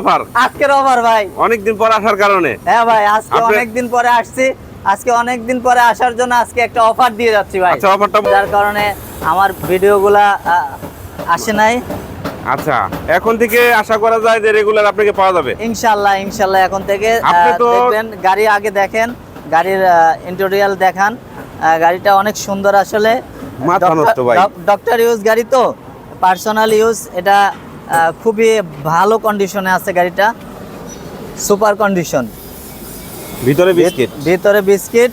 Offer আজকের offer ভাই। অনেকদিন পর আসার কারণে? হ্যাঁ ভাই আজকে অনেকদিন পরে আসছি। আজকে অনেকদিন পরে আসার জন্য আজকে একটা অফার দিয়ে যাচ্ছি ভাই। আচ্ছা অফারটা যার কারণে আমার ভিডিওগুলা আসে নাই। আচ্ছা এখন থেকে আশা করা যায় যে রেগুলার আপনাকে পাওয়া যাবে। ইনশাল্লাহ ইনশাল্লাহ এখন থেকে দেখবেন গাড়ি আগে দেখেন গাড়ির ইন্টেরিয়াল দেখান। গাড়িটা অনেক সুন্দর আসলে। মাথা নষ্ট ভাই। ডক্টর ইউজ গাড়ি তো পার্সোনাল ইউজ এটা খুবই ভালো কন্ডিশনে আছে গাড়িটা। সুপার কন্ডিশন ভিতরে বিস্কিট? ভিতরে বিস্কিট।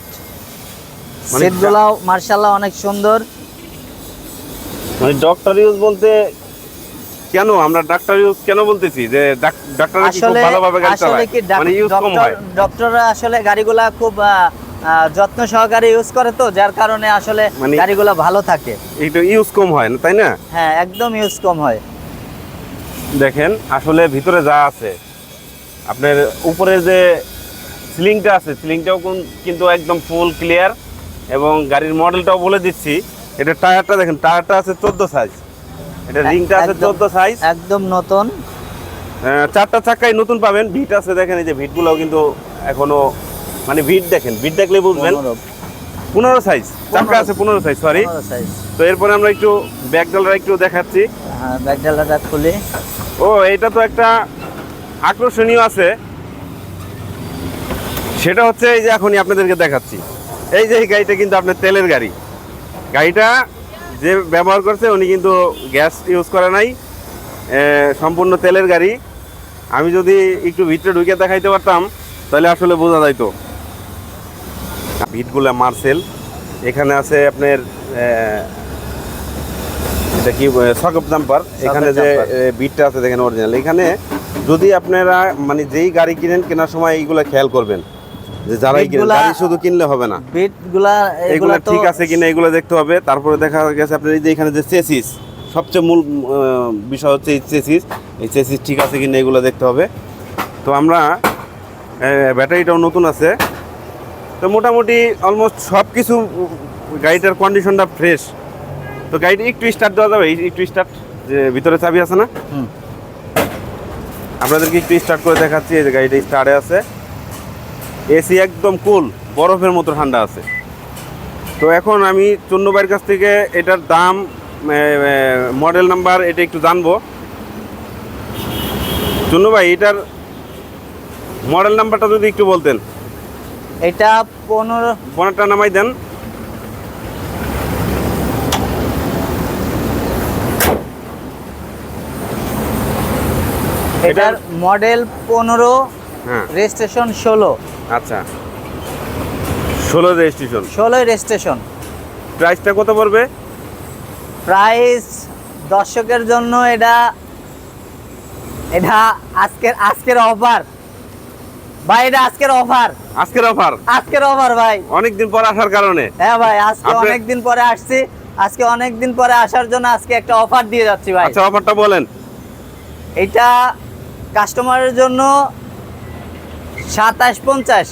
মানে সিটগুলাও মার্শাল্লাহ অনেক সুন্দর। মানে ডক্টর ইউজ বলতে কেন? আমরা ডাক্তার ইউজ কেন বলতেছি? যে খুব আসলে ভালোভাবে গাড়ি আসলে চালায়? কি মানে ইউজ কম হয়। ডক্টররা আসলে গাড়িগুলা খুব যত্ন সহকারে ইউজ করে তো যার কারণে আসলে মানে- গাড়িগুলা ভালো থাকে। একটু ইউজ কম হয় না তাই না? হ্যাঁ একদম ইউজ কম হয়। দেখেন আসলে ভিতরে যা আছে আপনার উপরে যে সিলিংটা আছে সিলিংটাও কোন- কিন্তু একদম ফুল ক্লিয়ার এবং গাড়ির মডেলটাও বলে দিচ্ছি। এটা টায়ারটা দেখেন টায়ারটা আছে চোদ্দ সাইজ এটা রিংটা আছে চোদ্দ সাইজ একদম নতুন। চারটা চাকায় নতুন পাবেন। ভিট আছে দেখেন এই যে ভিটগুলোও কিন্তু এখনও মানে ভিট দেখেন ভিট দেখলে বুঝবেন। পনেরো। সাইজ চাকা আছে পনেরো সাইজ সরি তো এরপরে আমরা একটু ব্যাক ডালাটা একটু দেখাচ্ছি। হ্যাঁ ডালাটা খুলি। ও, এটা তো একটা আকর্ষণীয় আছে। সেটা হচ্ছে এই যে এখনই আপনাদেরকে দেখাচ্ছি। এই যে এই গাড়িটা কিন্তু আপনার তেলের গাড়ি। গাড়িটা যে ব্যবহার করছে, উনি কিন্তু গ্যাস ইউজ করে নাই। সম্পূর্ণ তেলের গাড়ি। আমি যদি একটু ভিতরে ঢুকে দেখাইতে পারতাম, তাহলে আসলে বোঝা যাইতো। ভিটগুলা মার্সেল। এখানে আছে আপনার এটা কি সকপ জাম্পার? এখানে যে। বিটটা আছে দেখেন অরিজিনাল এখানে যদি আপনারা মানে যেই গাড়ি কিনেন কেনার সময় এইগুলো খেয়াল করবেন। যে যারাই কিনেন গাড়ি শুধু কিনলে হবে না। বিটগুলা এগুলো এগুলা ঠিক আছে কিনা এগুলো দেখতে হবে। তারপরে দেখা গেছে আপনার এই যে এখানে যে চেসিস সবচেয়ে মূল বিষয় হচ্ছে এই চেসিস। এই চেসিস ঠিক আছে কিনা এগুলো দেখতে হবে। তো আমরা ব্যাটারিটাও নতুন আছে। তো মোটামুটি অলমোস্ট সব কিছু গাড়িটার কন্ডিশনটা ফ্রেশ তো গাড়িটা একটু স্টার্ট দেওয়া যাবে এই- একটু স্টার্ট যে ভিতরে চাবি আছে না? হুম। আপনাদেরকে একটু স্টার্ট করে দেখাচ্ছি এই যে গাড়িটা স্টার্টে আছে। এসি একদম কুল বরফের মতো ঠান্ডা আছে। তো এখন আমি চন্দ্রবাইয়ের কাছ থেকে এটার দাম মডেল নাম্বার এটা একটু জানব। চন্দ্রবাই এটার মডেল নাম্বারটা যদি একটু বলতেন। এটা পনেরো পনেরোটা নামাই দেন। এটার মডেল পনেরো হ্যাঁ। রেজিস্ট্রেশন ষোলো। আচ্ছা। ষোলো রেজিস্ট্রেশন। ষোলোই রেজিস্ট্রেশন। প্রাইসটা কত পড়বে? প্রাইস দর্শকের জন্য এটা এটা আজকের আজকের অফার। ভাই এটা আজকের অফার। আজকের অফার? আজকের অফার ভাই। অনেকদিন পর আসার কারণে। হ্যাঁ ভাই আজকে আপনি- অনেক দিন পরে আসছি। আজকে অনেক দিন পরে আসার জন্য আজকে একটা অফার দিয়ে যাচ্ছি ভাই। আচ্ছা অফারটা বলেন। এটা কাস্টমারের জন্য সাতাশ পঞ্চাশ।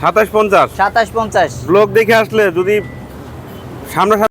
সাতাশ পঞ্চাশ? সাতাশ পঞ্চাশ। ব্লগ দেখে আসলে যদি সামনে